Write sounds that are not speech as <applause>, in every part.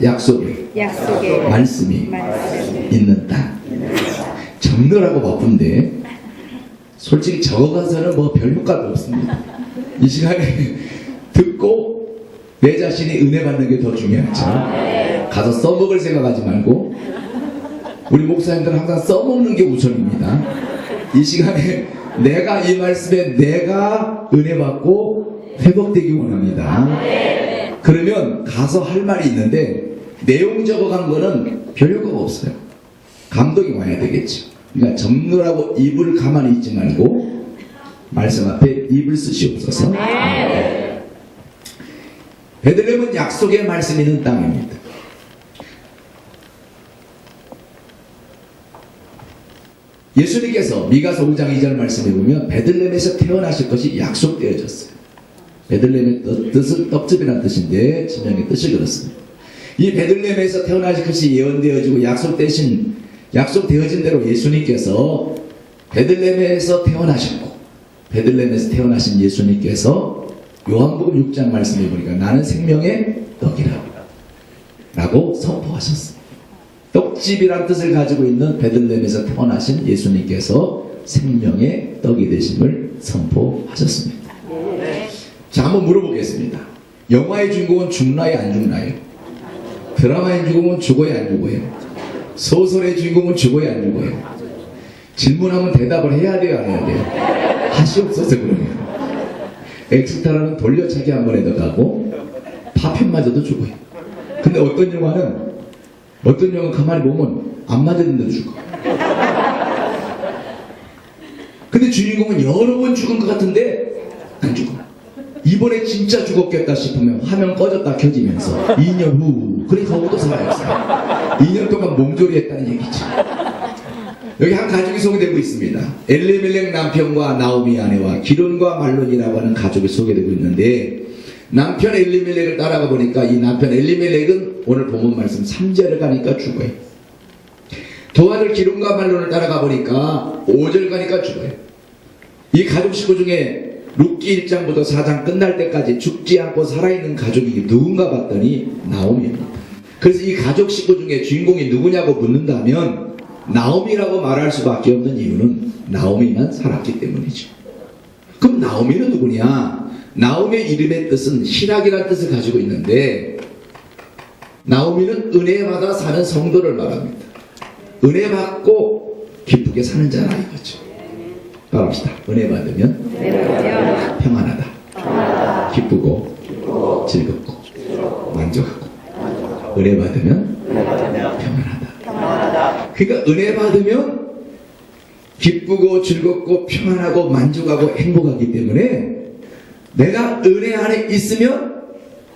자, 약속에 약속의 말씀이 말씀 있는 땅. 적느라고 바쁜데 솔직히 적어가서는 뭐 별 효과도 없습니다. 이 시간에 <laughs> 듣고 내 자신이 은혜 받는 게 더 중요하죠. 가서 써먹을 생각하지 말고 우리 목사님들은 항상 써먹는 게 우선입니다. 이 시간에 내가 이 말씀에 내가 은혜 받고 회복되기 원합니다. 그러면 가서 할 말이 있는데 내용 적어간 거는 별 효과가 없어요. 감동이 와야 되겠죠. 그러니까 적느라고 입을 가만히 있지 말고 말씀 앞에 입을 쓰시옵소서. 베들레헴은 약속의 말씀 있는 땅입니다. 예수님께서 미가서 5장 2절 말씀에 보면 베들레헴에서 태어나실 것이 약속되어졌어요. 베들레헴의 뜻- 뜻은 떡집이라는 뜻인데 지명의 뜻이 그렇습니다. 이 베들레헴에서 태어나실 것이 예언되어지고 약속되신 약속되어진 대로 예수님께서 베들레헴에서 태어나셨고 베들레헴에서 태어나신 예수님께서 요한복음 6장 말씀해 보니까 나는 생명의 떡이라 라고 선포하셨습니다. 떡집이란 뜻을 가지고 있는 베들레헴에서 태어나신 예수님께서 생명의 떡이 되심을 선포하셨습니다. 자, 한번 물어보겠습니다. 영화의 주인공은 죽나요, 안 죽나요? 드라마의 주인공은 죽어요, 안 죽어요? 소설의 주인공은 죽어요, 안 죽어요? 질문하면 대답을 해야 돼요, 안 해야 돼요? 하시옵소서, 그러면. 엑스트라는 돌려차기 한 번에 들어가고, 파편마저도 죽어요. 근데 어떤 영화는, 어떤 영화 가만히 보면 안 맞았는데도 죽어. 근데 주인공은 여러 번 죽은 것 같은데, 안 죽어. 이번에 진짜 죽었겠다 싶으면 화면 꺼졌다 켜지면서 2년 후. 그래 하고 또 살아있어요. 2년 동안 몸조리 했다는 얘기죠 여기 한 가족이 소개되고 있습니다. 엘리멜렉 남편과 나오미 아내와 기론과 말론이라고 하는 가족이 소개되고 있는데 남편 엘리멜렉을 따라가 보니까 이 남편 엘리멜렉은 오늘 본문 말씀 3절을 가니까 죽어요. 도아들 기론과 말론을 따라가 보니까 5절 가니까 죽어요. 이 가족 식구 중에 룻기 1장부터 4장 끝날 때까지 죽지 않고 살아있는 가족이 누군가 봤더니 나오미입니다. 그래서 이 가족 식구 중에 주인공이 누구냐고 묻는다면 나오미라고 말할 수밖에 없는 이유는 나오미만 살았기 때문이죠. 그럼 나오미는 누구냐? 나오미의 이름의 뜻은 희락이라는 뜻을 가지고 있는데 나오미는 은혜 받아 사는 성도를 말합니다. 은혜 받고 기쁘게 사는 자라 이거죠. 따라합시다. 은혜 받으면 평안하다. 기쁘고 즐겁고 만족하고 은혜 받으면 평안하다. 그러니까 은혜 받으면 기쁘고 즐겁고 평안하고 만족하고 행복하기 때문에 내가 은혜 안에 있으면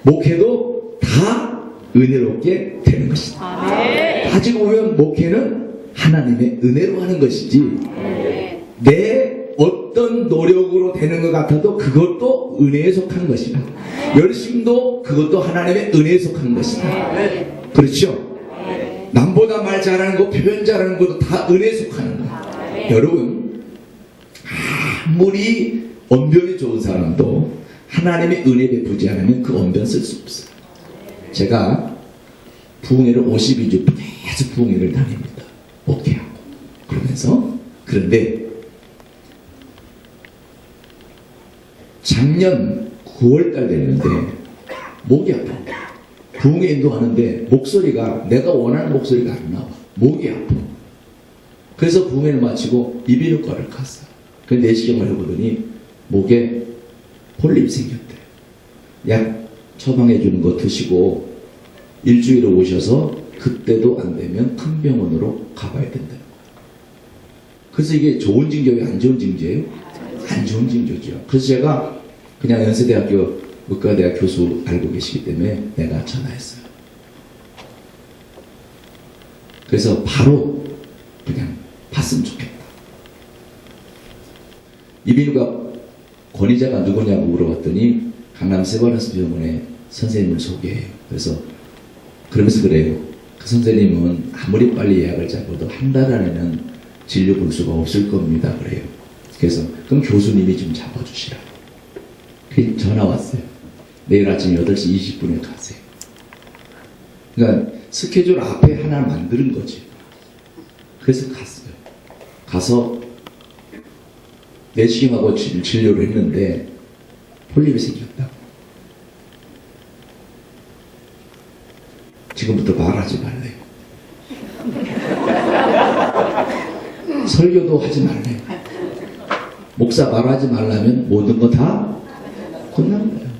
목회도 다 은혜롭게 되는 것이다. 아멘 가지고 보면 목회는 하나님의 은혜로 하는 것이지 내 어떤 노력으로 되는 것 같아도 그것도 은혜에 속한 것이다. 열심도 그것도 하나님의 은혜에 속한 것이다. 그렇죠? 남보다 말 잘하는 거, 표현 잘하는 것도 다 은혜에 속하는 거야. 여러분, 아무리 언변이 좋은 사람도 하나님의 은혜 베푸지 않으면 그 언변 쓸 수 없어요. 제가 부흥회를 52주 계속 부흥회를 다닙니다. 목회하고. 그러면서, 그런데 작년 9월달 됐는데 목이 아파. 부흥회 인도하는데 목소리가 내가 원하는 목소리가 안 나와. 목이 아파. 그래서 부흥회를 마치고 이비인후과를 갔어. 그 내시경을 해보더니 목에 폴립이 생겼대. 약 처방해 주는 거 드시고 일주일에 오셔서 그때도 안 되면 큰 병원으로 가봐야 된다. 그래서 이게 좋은 징조예요? 안 좋은 징조예요? 안 좋은 징조죠. 그래서 제가 그냥 연세대학교 의과대학 교수 알고 계시기 때문에 내가 전화했어요. 그래서 바로 그냥 봤으면 좋겠다. 이비인후과 권위자가 누구냐고 물어봤더니 강남 세바란스 병원의 선생님을 소개해요. 그래서 그러면서 그래요. 그 선생님은 아무리 빨리 예약을 잡아도 한 달 안에는 진료 볼 수가 없을 겁니다. 그래요. 그래서 그럼 교수님이 좀 잡아주시라. 그 전화 왔어요. 내일 아침 8시 20분에 가세요. 그러니까 스케줄 앞에 하나 만드는 거지. 그래서 갔어요. 가서 내시경하고 진- 진료를 했는데 폴립이 생겼다. 지금부터 말하지 말래요. <laughs> 설교도 하지 말래요. 목사 말하지 말라면 모든 거 다 끝난 거예요.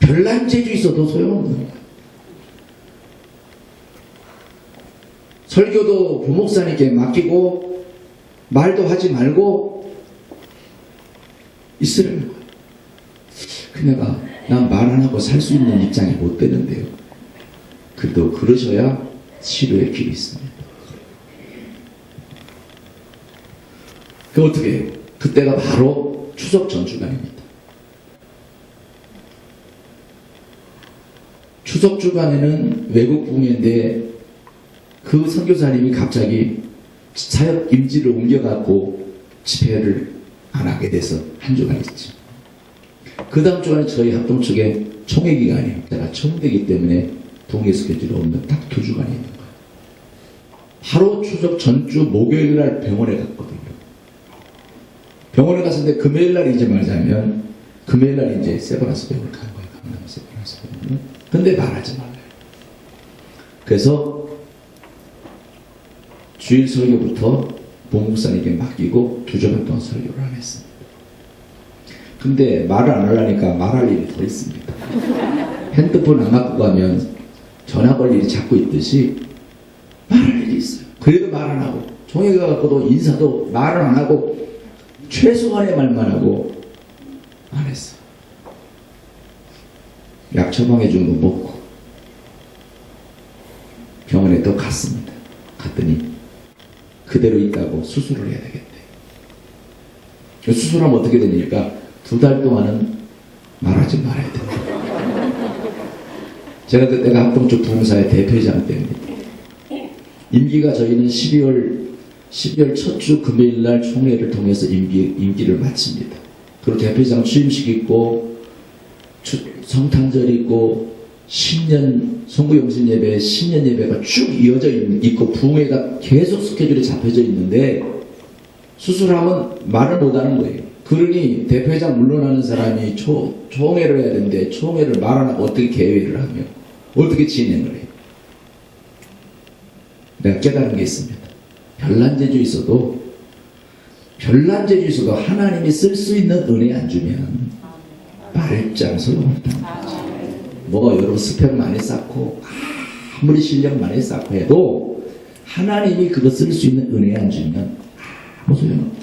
별난 재주 있어도 소용없는 거예요. 설교도 부목사님께 맡기고 말도 하지 말고 있으라는 거예요. 그 내가 난 말 안 하고 살 수 있는 입장이 못 되는데요. 그래도 그러셔야 치료의 길이 있습니다. 그 어떻게 해요? 그때가 바로 추석 전주간입니다. 추석 주간에는 외국 공연인데 그 선교사님이 갑자기 사역 임지를 옮겨갖고 집회를 안 하게 돼서 한 주간 있지. 그 다음 주간에 저희 합동 측에 총회 기간이에요. 제가 청대기 때문에 동해 스케줄이 없는 딱 두 주간이 있는 거예요. 바로 추석 전주 목요일 날 병원에 갔거든요. 병원에 갔는데 금요일 날 이제 말하자면 금요일 날 이제 세브란스 병원을 간 거예요. 강남 세브란스 병원. 근데 말하지 말래요. 그래서 주일 설교부터 봉목사님에게 맡기고 두 주간 동안 설교를 안 했습니다. 근데 말을 안 하려니까 말할 일이 더 있습니다. 핸드폰 안 갖고 가면 전화 걸 일이 자꾸 있듯이 말할 일이 있어요. 그래도 말 안 하고 종이가 갖고도 인사도 말을 안 하고 최소한의 말만 하고 안 했어. 약 처방해 준 거 먹고 병원에 또 갔습니다. 갔더니 그대로 있다고 수술을 해야 되겠대. 수술하면 어떻게 되니까 두 달 동안은 말하지 말아야 된다. 제가 그때가 합동쪽 부흥사의 대표이장 때입니다. 임기가 저희는 12월 12월 첫 주 금요일 날 총회를 통해서 임기, 임기를 마칩니다. 그리고 대표이장 취임식 있고 추- 성탄절 있고 신년 송구영신 예배, 신년 예배가 쭉 이어져 있- 있고 부흥회가 계속 스케줄이 잡혀져 있는데 수술하면 말을 못하는 거예요. 그러니 대표회장 물러나는 사람이 초, 총회를 해야 되는데 총회를 말안 하고 어떻게 개회를 하며 어떻게 진행을 해요. 내가 깨달은 게 있습니다. 별난 재주 있어도 별난 재주 있어도 하나님이 쓸 수 있는 은혜 안 주면 말했잖아 소용없다는 거지. 뭐 여러분 스펙 많이 쌓고 아무리 실력 많이 쌓고 해도 하나님이 그거 쓸 수 있는 은혜 안 주면 아무 소용없다.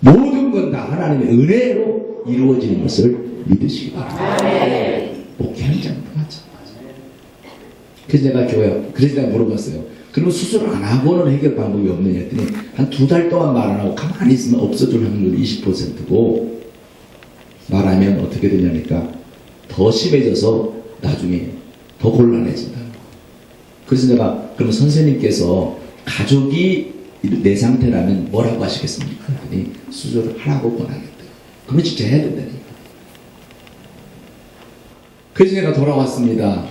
모든 건 다 하나님의 은혜로 이루어지는 것을 믿으시기 바랍니다. 목회하는 장도 마찬가지. 그래서 내가 교회, 그래서 내가 물어봤어요. 그러면 수술 안 하고는 해결 방법이 없느냐 했더니 한 두 달 동안 말 안 하고 가만히 있으면 없어질 확률이 20%고 말하면 어떻게 되냐니까 더 심해져서 나중에 더 곤란해진다. 그래서 내가 그러면 선생님께서 가족이 내 상태라면 뭐라고 하시겠습니까? 그랬더니 수술을 하라고 권하겠다. 그러면 진짜 해야 된다니까. 그래서 내가 돌아왔습니다.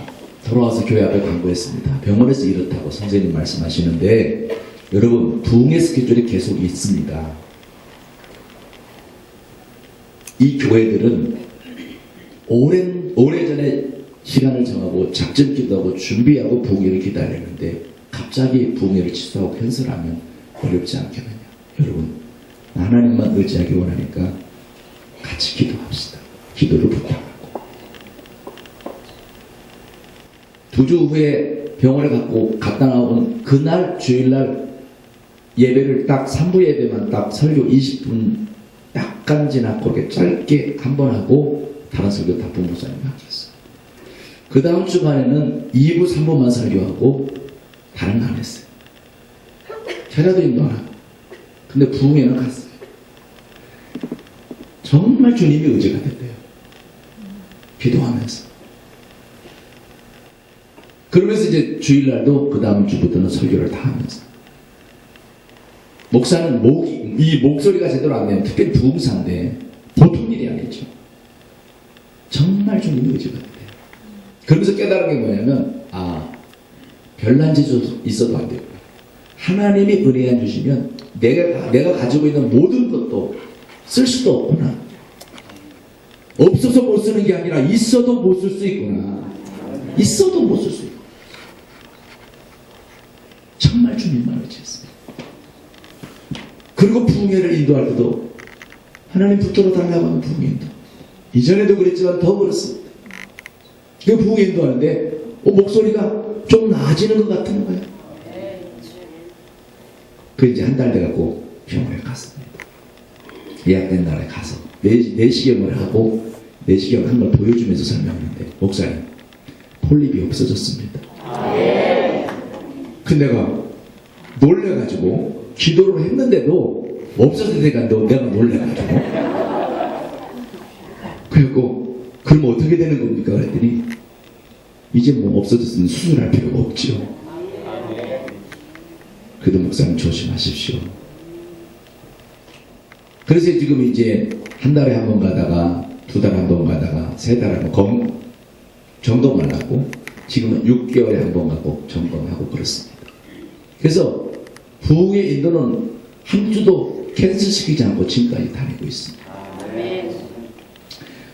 돌아와서 교회 앞에 광고했습니다. 병원에서 이렇다고 선생님 말씀하시는데 여러분 부흥의 스케줄이 계속 있습니다. 이 교회들은 오랜 오래전에 시간을 정하고 작전 기도하고 준비하고 부흥회를 기다리는데 갑자기 부흥회를 취소하고 캔슬하면 어렵지 않겠느냐. 여러분 하나님만 의지하기 원하니까 같이 기도합시다. 기도를 부탁하고 두 주 후에 병원에 갖고 갔다 나온 그날 주일날 예배를 딱 3부 예배만 딱 설교 20분 약간 지나고 이렇게 짧게 한 번 하고 다른 설교 다 본부장님 맡겼어요. 그 다음 주간에는 2부 3부만 설교하고 다른 거 안 했어요. 제자도 인도 안 하고. 근데 부흥회는 갔어요. 정말 주님이 의지가 됐대요. 기도하면서. 그러면서 이제 주일날도 그 다음 주부터는 설교를 다 하면서. 목사는 목, 이 목소리가 제대로 안 되면 특별히 부흥사인데 보통 일이 아니죠. 정말 주님이 의지가 돼요. 그러면서 깨달은 게 뭐냐면 아 별난 짓도 있어도 안 되고 하나님이 은혜 안 주시면 내가 내가 가지고 있는 모든 것도 쓸 수도 없구나. 없어서 못 쓰는 게 아니라 있어도 못 쓸 수 있구나. 있어도 못 쓸 수 있고. 정말 주님만 의지했습니다. 그리고 부흥회를 인도할 때도 하나님 붙들어 달라고 하는 부흥회 인도. 이전에도 그랬지만 더 그렇습니다. 그 부흥회 인도하는데 어, 목소리가 좀 나아지는 것 같은 거예요. 그 이제 한 달 돼갖고 병원에 갔습니다. 예약된 날에 가서 내, 내시경을 하고 내시경 한 걸 보여주면서 설명하는데 목사님 폴립이 없어졌습니다. 근데 내가 놀래가지고 기도를 했는데도 없어졌으니까 너 내가 놀래가지고 그래갖고 그럼 어떻게 되는 겁니까? 그랬더니 이제 뭐 없어졌으면 수술할 필요가 없죠. 그래도 목사님 조심하십시오. 그래서 지금 이제 한 달에 한 번 가다가 두 달에 한번 가다가 세 달에 한번 검, 점검을 하고 지금은 6개월에 한 번 가고 점검하고 그렇습니다. 그래서 부흥의 인도는 한 주도 캔슬시키지 않고 지금까지 다니고 있습니다.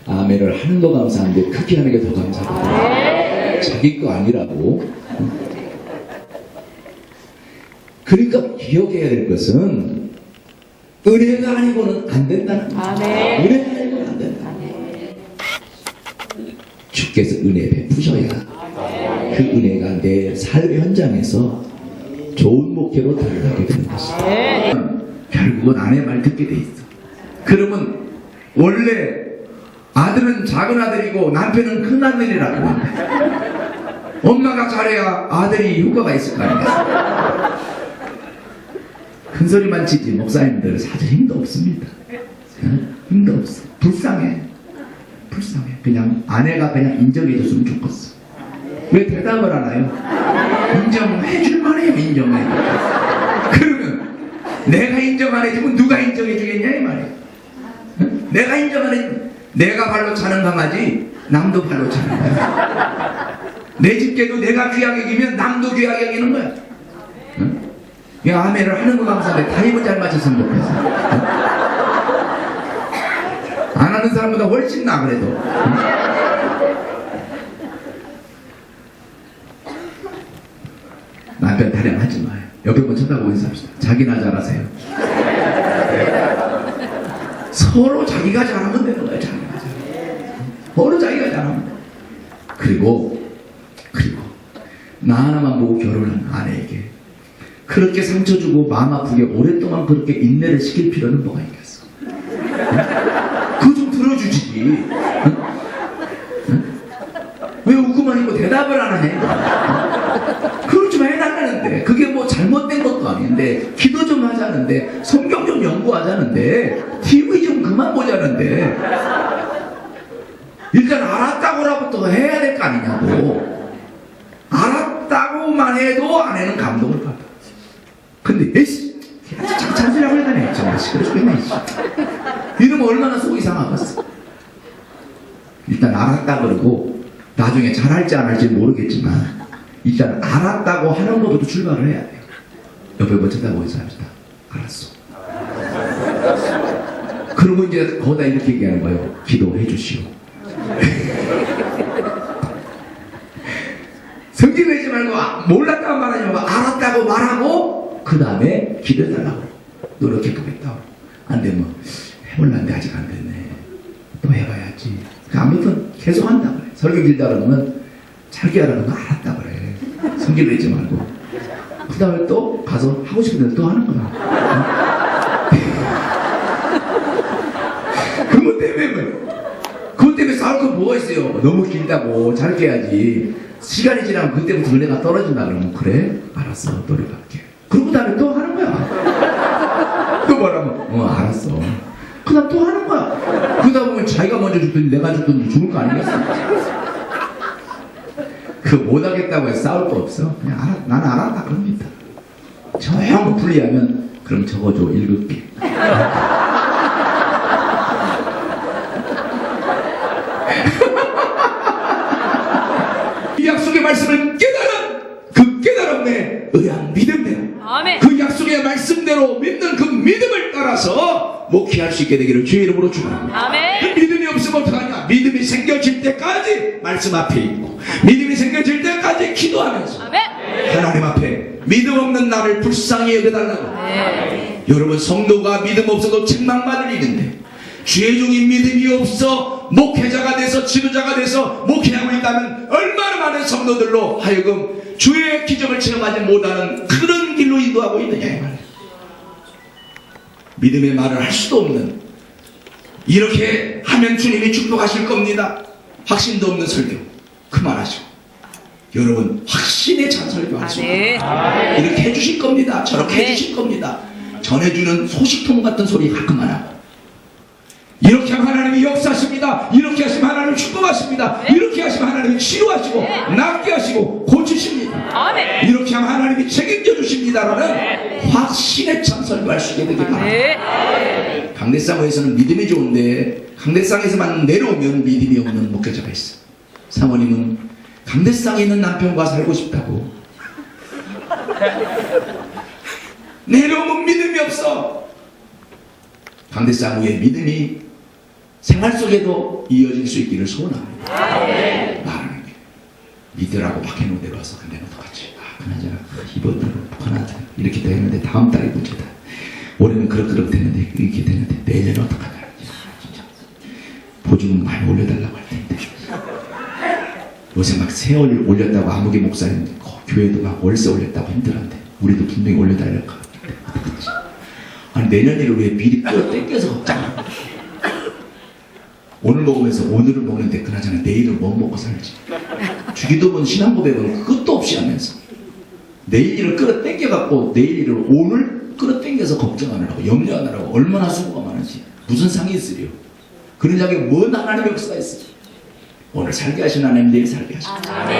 아멘을 하는 거 감사한데 크게 하는 게 더 감사합니다. 자기 거 아니라고. 그러니까 기억해야 될 것은 은혜가 아니고는 안 된다는 거예요. 아멘. 은혜가 아니고는 안 된다. 주께서 은혜 베푸셔야 그 은혜가 내 삶의 현장에서 좋은 목회로 드러나게 되는 것입니다. 결국은 아내 말 듣게 돼 있어. 그러면 원래 아들은 작은 아들이고 남편은 큰 아들이라고 하는데 엄마가 잘해야 아들이 효과가 있을 거 아니야. 큰 소리만 치지 목사님들 사실 힘도 없습니다. 응? 힘도 없어. 불쌍해. 불쌍해. 그냥 아내가 그냥 인정해줬으면 좋겠어. 왜 대답을 안 해요? 인정해줄 만해요, 인정해. 그러면 내가 인정 안 해주면 누가 인정해 주겠냐, 이 말이야. 응? 내가 인정 안 해주면 내가 발로 차는 강아지, 남도 발로 차는 거야. 내 집게도 내가 귀하게 기면 남도 귀하게 기는 거야. 응? 이 아멘을 하는 거 감사한데 타입을 잘 맞췄으면 좋겠어. 응? 안 하는 사람보다 훨씬 나 그래도. 남편 타령 하지 마요. 옆에 번 쳐다보고 있습시다. 자기나 잘하세요. 서로 자기가 잘하면 되는 거예요. 자기가 잘. 서로 자기가 잘하면 돼. 그리고 그리고 나 하나만 보고 결혼한 아내에게 그렇게 상처 주고 마음 아프게 오랫동안 그렇게 인내를 시킬 필요는 뭐가 있겠어? 그거 좀 들어주지. 응? 응? 왜 웃고만 있고 대답을 안 하냐? 응? 그걸 좀 해달라는데 그게 뭐 것도 아닌데 기도 좀 하자는데 성경 좀 연구하자는데 TV 좀 그만 보자는데. 일단 알았다고라부터 해야 될 거 아니냐고. 알았다고만 해도 아내는 감동을 받아. 근데 에이씨 참 참으려고 해다네. 정말 이씨. 이러면 얼마나 속이 상하겠어 일단 알았다 그러고 나중에 잘할지 안 할지 모르겠지만 일단 알았다고 하는 것부터 출발을 해야 돼요 옆에 뭐 쳐다보고 있어 합시다. 알았어. 그러고 이제 거기다 이렇게 얘기하는 거예요. 기도해 주시오. <laughs> 성질 내지 말고 아, 몰랐다고 말하지 말고 알았다고 말하고 그 다음에 기도해달라고 노력해 보겠다. 안 되면 해볼란데 아직 안 됐네. 또 해봐야지. 그 아무튼 계속 한다 그래. 설교 길다 그러면 짧게 하라는 거 알았다 그래. 성질 내지 말고 그 다음에 또 가서 하고 싶은 대로 또 하는 거야. 그것 때문에 뭐 그것 때문에 싸울 거 뭐가 있어요? 너무 길다고. 짧게 해야지. 시간이 지나면 그때부터 은혜가 떨어진다 그러면 그래? 알았어. 노력할게. 그러고 다음에 또 하는 거야. 또 뭐라면 어 알았어. 그 다음 또 하는 거야. 그러다 보면 자기가 먼저 죽든지 내가 죽든지 죽을 거 아니겠어 그 못하겠다고 해서 싸울 거 없어. 그냥 알아, 나는 알았다 그럽니다. 조용 풀리하면 그럼 적어줘. 읽을게 주님의 말씀대로 믿는 그 믿음을 따라서 목회할 수 있게 되기를 주의 이름으로 축원합니다. 아멘. 믿음이 없으면 어떡하냐? 믿음이 생겨질 때까지 말씀 앞에 있고 믿음이 생겨질 때까지 기도하면서 아멘. 하나님 앞에 믿음 없는 나를 불쌍히 여겨달라고 네. 여러분 성도가 믿음 없어도 책망받을 일인데 종이 믿음이 없어 목회자가 돼서 지도자가 돼서 목회하고 있다면 얼마나 많은 성도들로 하여금 주의 기적을 체험하지 못하는 그런 길로 인도하고 있느냐 이 말이에요 믿음의 말을 할 수도 없는 이렇게 하면 주님이 축복하실 겁니다 확신도 없는 설교 그만하시고 여러분 확신에 찬 설교 하시고 아멘. 이렇게 해주실 겁니다. 저렇게 네. 해주실 겁니다. 전해주는 소식통 같은 소리 가끔 안 하고. 이렇게 하면 하나님이 역사하십니다. 이렇게 하시면 하나님 축복하십니다. 이렇게 하시면 하나님이 치료하시고 낫게 하시고 고치십니다. 아멘. 이렇게 하면 하나님이 책임져 주십니다라는 확신에 참 설교할 수 있게 되길 바랍니다. 네. 강대상에서는 믿음이 좋은데 강대상에서만 내려오면 믿음이 없는 목회자가 있어. 사모님은 강대상에 있는 남편과 살고 싶다고. 내려오면 믿음이 없어. 강대상 위에 믿음이 생활 속에도 이어질 수 있기를 소원합니다. 말하는 게 믿으라고 박해놓은 데로 와서 근데 어떡하지? 아, 그나저나 이번 달은 하나 이렇게 되는데 다음 달이 문제다. 올해는 그렇그렇 되는데 이렇게 되는데 내년은 어떡하냐? 아, 진짜 보증금 많이 올려달라고 할 텐데 요새 막 세월 올렸다고 아무개 목사님 거- 교회도 막 월세 올렸다고 힘들었는데 우리도 분명히 올려달라고 하는데? 아니 내년 일을 왜 미리 끌어 땡겨서 걱정하고 오늘 먹으면서 오늘을 먹는데 그나저나 내일은 뭐 먹고 살지? 주기도문 신앙 고백은 끝도 없이 하면서 내일 일을 끌어 땡겨갖고 내일 일을 오늘 끌어 땡겨서 걱정하느라고 염려하느라고 얼마나 수고가 많은지 무슨 상이 있으려 그런 자에게 뭔 하나님의 역사가 있어 오늘 살게 하신 하나님 내일 살게 하시고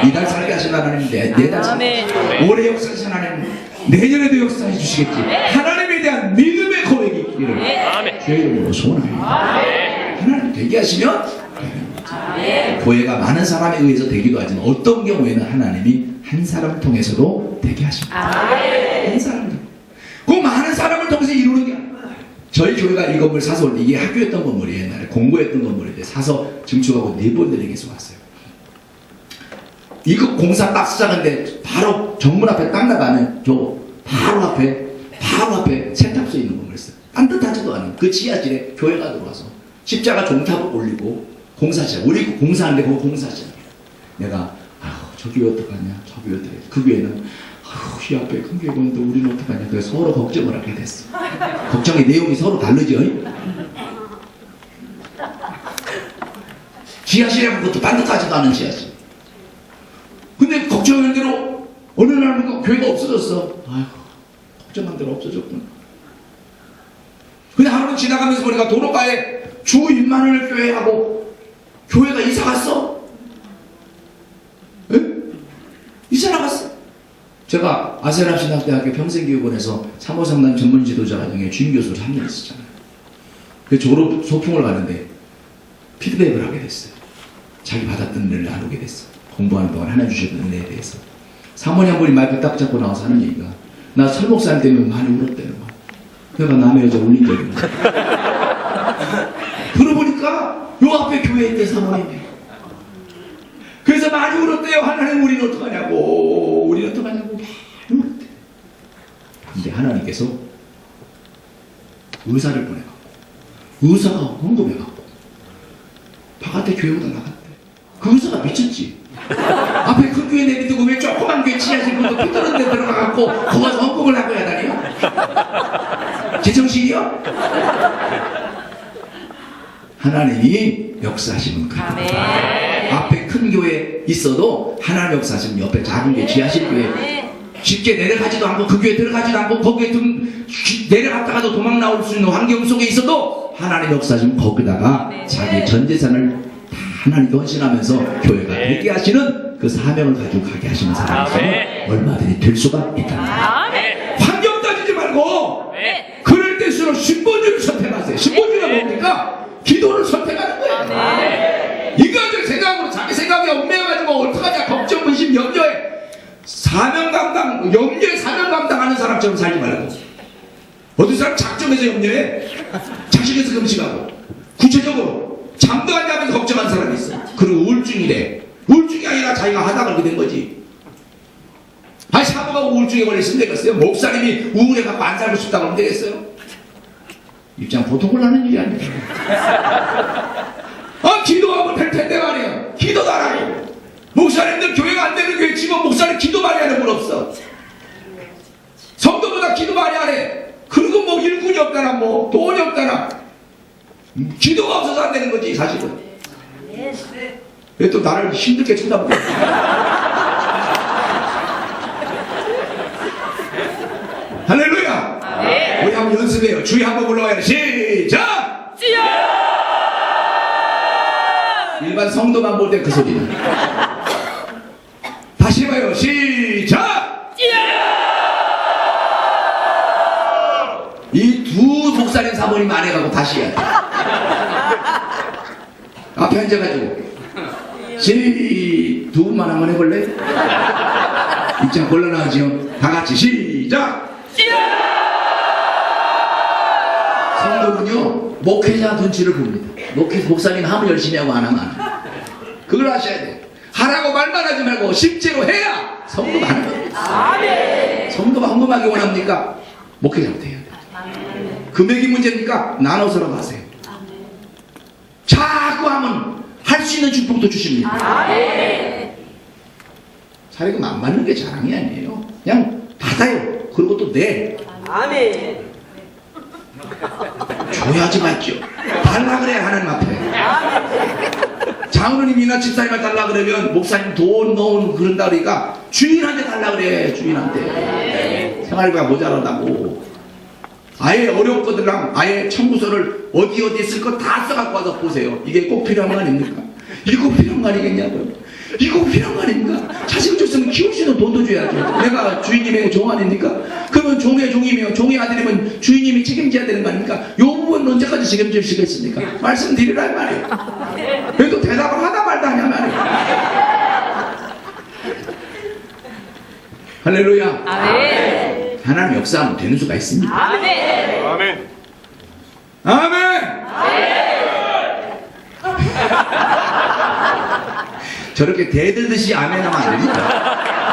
이달 살게 하신 하나님 내, 내달 살게. 하시고 올해 역사하신 하나님 내년에도 역사해 주시겠지. 하나님에 대한 믿음의 고백이 있기를 주의 이름으로 소원합니다. 하나님 되게 하시면 교회가 많은 사람에 의해서 되기도 하지만 어떤 경우에는 하나님이 한 사람을 통해서도 되게 하십니다. 한 사람을. 그 많은 사람을 통해서 이루는 게. 저희 교회가 이 건물 사서 이게 학교였던 건물이에요. 옛날에 공부했던 건물인데 사서 증축하고 네번 드리게서 왔어요. 이거 공사 딱 시작하는데 바로 정문 앞에 딱 나가면 저 바로 앞에 바로 앞에 세탁소 있는 건물 있어요. 딴뜻하지도 않은 그 지하실에 교회가 들어와서 십자가 종탑을 올리고 공사실 우리 공사하는데 그 공사실 내가 아휴 저 교회 어떡하냐? 저 교회 어떡하냐 그 교회는 아휴 이 앞에 큰 교회 보는데 우리는 어떡하냐? 그래서 서로 걱정을 하게 됐어. 걱정의 내용이 서로 다르죠 지하실에 그것도 반듯하지도 않은 지하실. 근데 걱정하는 대로 어느 날 보니까 교회가 없어졌어. 아휴 걱정한 대로 없어졌구나. 근데 하루 지나가면서 보니까 도로가에 주 1만 원을 교회하고 교회가 이사 갔어. 에? 이사 나갔어. 제가 아세람 신학대학교 평생교육원에서 사모상담 전문 지도자 과정에 주임 교수로 3년 있었잖아요. 그 졸업 소풍을 가는데 피드백을 하게 됐어요. 자기 받았던 은혜를 나누게 됐어. 공부하는 동안 하나 주셨던 은혜에 대해서. 사모님 한 분이 마이크 딱 잡고 나와서 하는 얘기가 나 설목사님 때문에 많이 울었대요. 내가 남의 여자 울린 적이 있는 그러고 보니까 요 앞에 교회에 있는 사모님이 그래서 많이 울었대요 하나님 우리는 어떡하냐고. 우리는 어떡하냐고. 많이 울었대 근데 하나님께서 의사를 보내갖고 의사가 헌금해갖고 바깥에 교회보다 나갔대. 그 의사가 미쳤지. 앞에 큰 교회 내비두고 왜 조그만 교회 지하실 분도 삐뚤은 데 들어가갖고 거기서 헌금을 하고 야다니요 제정신이요? 하나님이 역사하시는 그 아멘. 앞에 큰 교회 있어도 하나님 역사하시면 옆에 작은 교회 지하실 교회 쉽게 내려가지도 않고 그 교회 들어가지도 않고 거기에 좀 내려갔다가도 도망 나올 수 있는 환경 속에 있어도 하나님 역사하시면 거기다가 자기 전 재산을 다 하나님께 헌신하면서 교회가 되게 하시는 그 사명을 가지고 가게 하시는 사람이 있으면 얼마든지 될 수가 있다. 아멘. 환경 따지지 말고 네. 그럴 때일수록 신본주의를 선택하세요. 신본주의가 뭡니까? 기도를 선택하는 거예요. 인간적 생각으로 자기 생각에 얽매여가지고 어떡하냐 걱정, 의심, 염려에 사명 감당, 염려에 사명 감당하는 사람처럼 살지 말고 어떤 사람 작정해서 염려해. 자식에서 금식하고. 구체적으로 잠도 안 자면서 걱정하는 사람이 있어. 그리고 우울증이래. 우울증이 아니라 자기가 하다 걸게 된 거지. 아니 사모가 우울증에 걸렸으면 되겠어요. 목사님이 우울해갖고 안 살고 싶다고 하면 되겠어요. 입장 보통 곤란한 일이 아니에요. 아 기도하면 될 텐데 말이에요. 기도도 안 하고. 목사님들 교회가 안 되는 교회 지금 목사님 기도 많이 하는 분 없어. 성도보다 기도 많이 하네. 그리고 뭐 일꾼이 없다나 뭐 돈이 없다나 기도가 없어서 안 되는 거지 사실은. 왜 또 나를 힘들게 쳐다보고 할렐루야 우리 한번 연습해요. 주의 한번 불러봐요. 시작! 일반 성도만 볼 때 그 소리는 다시 해봐요. 시작! 이두 목사님 사모님 안 해가고 다시 돼. 앞에 앉아가지고. 시, 두 분만 한번 해볼래? 입장 곤란하지요? 다 같이 시작! 목회자 눈치를 봅니다. 목회, 목사님 하면 열심히 하고 안 하면 안 해요. 그걸 아셔야 돼. 하라고 말만 하지 말고 실제로 해야 성도가 하는 거예요. 성도가 헌금하기 원합니까? 목회자부터 해야 돼. 금액이 문제입니까? 나눠서라도 하세요. 자꾸 하면 할 수 있는 축복도 주십니다. 사례금 안 받는 게 자랑이 아니에요. 그냥 받아요. 그리고 또 내. 아멘. 줘야지 맞죠. 달라 그래야 하나님 앞에. 장로님이나 집사님한테 달라 그러면 목사님 돈 넣은 그런다 그러니까 주인한테 달라 그래 주인한테. 생활비가 모자라다고. 아예 어려운 것들랑 아예 청구서를 어디 어디 쓸 거 다 써갖고 와서 보세요. 이게 꼭 필요한 거 아닙니까? 이게 꼭 필요한 거 아니겠냐고요 이거 꼭 필요한 거 아닙니까? 자식을 줬으면 키울 수 있는 돈도 줘야죠 내가 주인님의 종 아닙니까? 그러면 종의 종이면 종의 아들이면 주인님이 책임져야 되는 거 아닙니까? 요 부분은 언제까지 책임지시겠습니까? 말씀드리란 말이에요. 왜또 대답을 하다 말다 하냐 말이에요. 할렐루야. 아멘. 하나님 역사하면 되는 수가 있습니다. 아멘. 아멘. 아멘 <laughs> 저렇게 대들듯이 아멘 하면 안 됩니다